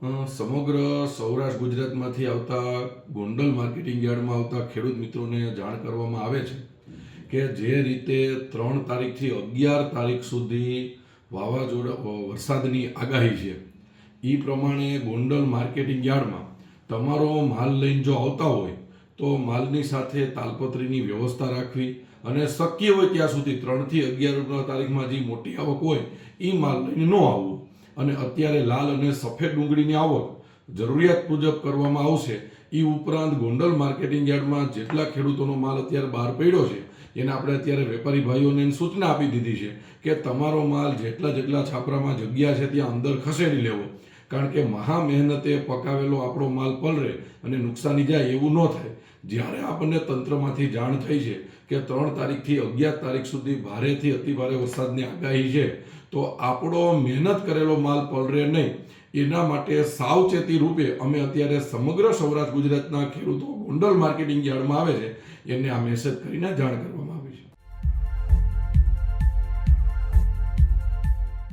સમગ્ર સૌરાષ્ટ્ર ગુજરાતમાંથી આવતા ગોંડલ માર્કેટિંગ યાર્ડમાં આવતા ખેડૂત મિત્રોને જાણ કરવામાં આવે છે કે જે રીતે ત્રણ તારીખથી અગિયાર તારીખ સુધી વાવાઝોડા વરસાદની આગાહી છે. એ પ્રમાણે ગોંડલ માર્કેટિંગ યાર્ડમાં તમારો માલ લઈને જો આવતા હોય, તો માલની સાથે તાલપત્રીની વ્યવસ્થા રાખવી અને શક્ય હોય ત્યાં સુધી ત્રણથી અગિયાર તારીખમાં જે મોટી આવક હોય એ માલ લઈને ન આવવું. અને અત્યારે લાલ અને સફેદ ડુંગળીની આવક જરૂરિયાત મુજબ કરવામાં આવશે. એ ઉપરાંત ગોંડલ માર્કેટિંગ યાર્ડમાં જેટલા ખેડૂતોનો માલ અત્યારે બહાર પડ્યો છે, એને આપણે અત્યારે વેપારી ભાઈઓને સૂચના આપી દીધી છે કે તમારો માલ જેટલા જેટલા છાપરામાં જગ્યા છે ત્યાં અંદર ખસેડી લેવો. કારણ કે મહા મહેનતે પકાવેલો આપણો માલ પલરે અને નુકસાની જાય એવું ન થાય. જ્યારે આપણને તંત્રમાંથી જાણ થઈ છે કે ત્રણ તારીખથી અગિયાર તારીખ સુધી ભારેથી અતિભારે વરસાદની આગાહી છે, તો આપણો મહેનત કરેલો માલ પલરે નહીં. એના માટે સાવચેતી રૂપે અમે અત્યારે સમગ્ર સૌરાષ્ટ્ર ગુજરાતના ખેડૂતો ગોંડલ માર્કેટિંગ યાર્ડમાં આવે છે. એને આ મેસેજ કરીને જાણ કરવામાં